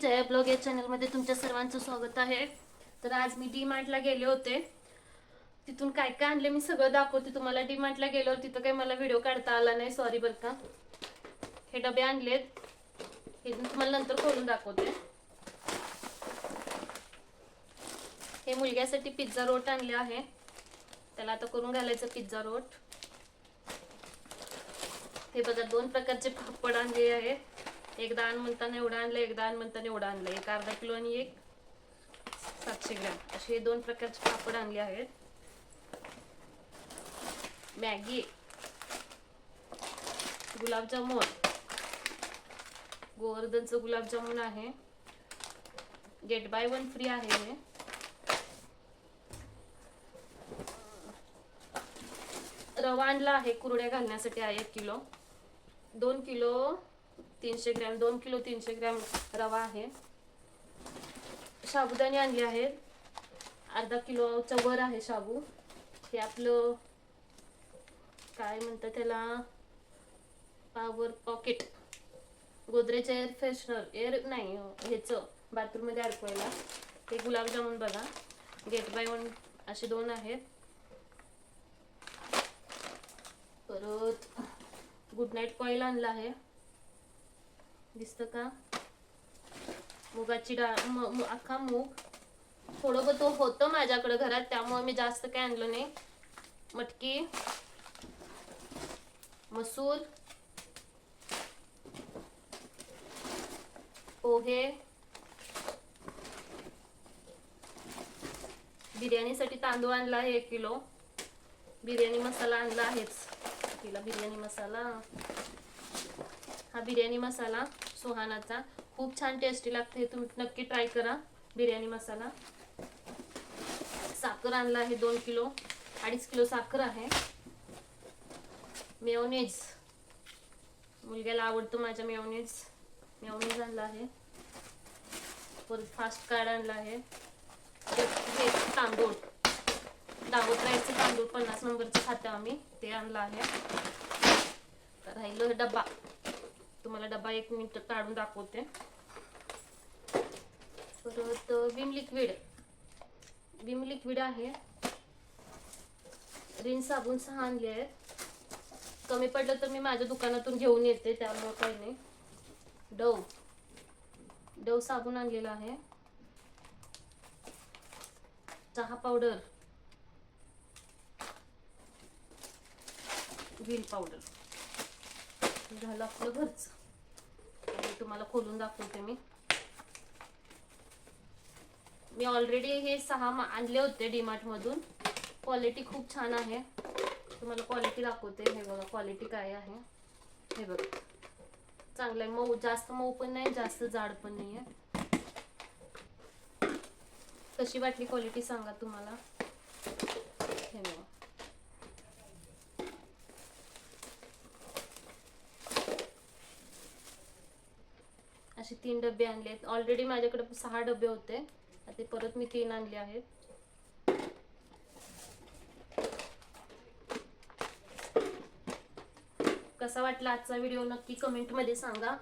Jaya blog या चॅनलमध्ये तुमच्या सर्वांचं स्वागत आहे. तर आज मी डी मार्टला गेले होते. तिथून काय काय आणले मी सगळं दाखवते तुम्हाला. डी मार्टला गेल्यावर तिथं काही मला व्हिडिओ काढता आला नाही. सॉरी बरं का. हे डबे आणलेत. हे तुम्हाला नंतर खोलून दाखवते. हे मुलग्यासाठी पिझ्झा रोट आणले आहे. त्याला आता करून घालायचं पिझ्झा रोट हे बघा दोन प्रकारचे पापड आणले आहेत एकदा आण म्हणताना एवढं आणलं एकदा आण म्हणताना एवढं आणलं. एक अर्धा किलो आणि एक सातशे ग्रॅम. असे हे दोन प्रकारचे पापड आणले आहेत. मॅगी गुलाबजामुन. गोवर्धनचं गुलाबजामुन आहे. गेट बाय वन फ्री आहे हे. रवा आणला आहे कुरड्या घालण्यासाठी आहे एक किलो. दोन किलो तीनशे ग्रॅम दोन किलो तीनशे ग्रॅम रवा आहे. साबुदाणे आणले आहेत. अर्धा किलोच्या वर आहे शाबू. हे आपलं काय म्हणतात त्याला? Power pocket Godrej air freshener air नाही ह्याचं बाथरूममध्ये अडकवायला. ते गुलाबजामुन बघा. गेट बाय वन असे दोन आहेत. परत गुड नाईट कॉईल आणला आहे. दिसतं का? मुगाची डाळ म- अख्खा मूग. थोडं बहुत होतं माझ्याकडे घरात त्यामुळे मी जास्त काय आणलं नाही. मटकी मसूर पोहे बिर्याणीसाठी तांदूळ आणला आहे एक किलो. बिर्याणी मसाला आणला आहेच. तिला बिर्याणी मसाला. हा बिर्याणी मसाला. सुहानाचा. खूप छान टेस्टी लागते. हे तुम्ही नक्की ट्राय करा. बिर्याणी मसाला. साखर आणला आहे दोन किलो. अडीच किलो साखर आहे. मेयोनेज मुलग्याला आवडतं माझ्या मेयोनेज मेयोनेज आणला आहे. परत फास्ट कार्ड आणला आहे. हे तांदूळ. दावत राहायचे तांदूळ. पन्नास नंबरचं खातं आम्ही. ते आणलं आहे. राहिलं डब्बा. तुम्हाला डबा एक मिनिट काढून दाखवते. परत विम लिक्विड. विम लिक्विड आहे. रिन साबण सहा आणले आहेत. कमी पडलं तर मी माझ्या दुकानातून घेऊन येते त्यामुळं काही नाही. डव. डव साबण आणलेला आहे. चहा पावडर. Wheel powder. झालं आपलं घरच. तुम्हाला खोलून दाखवते मी. मी ऑलरेडी हे सहा आणले होते डीमार्ट मधून. क्वालिटी खूप छान आहे. तुम्हाला क्वालिटी दाखवते. हे बघा क्वालिटी काय आहे. हे बघा. चांगलं आहे. मऊ जास्त मऊ पण नाही जास्त जाड पण नाही आहे कशी वाटली क्वालिटी सांगा तुम्हाला. हे बघा. असे तीन डबे आणले आहेत. ऑलरेडी माझ्याकडे सहा डबे होते. आता परत मी तीन आणले आहेत. कसा वाटला आजचा व्हिडिओ नक्की कमेंटमध्ये सांगा.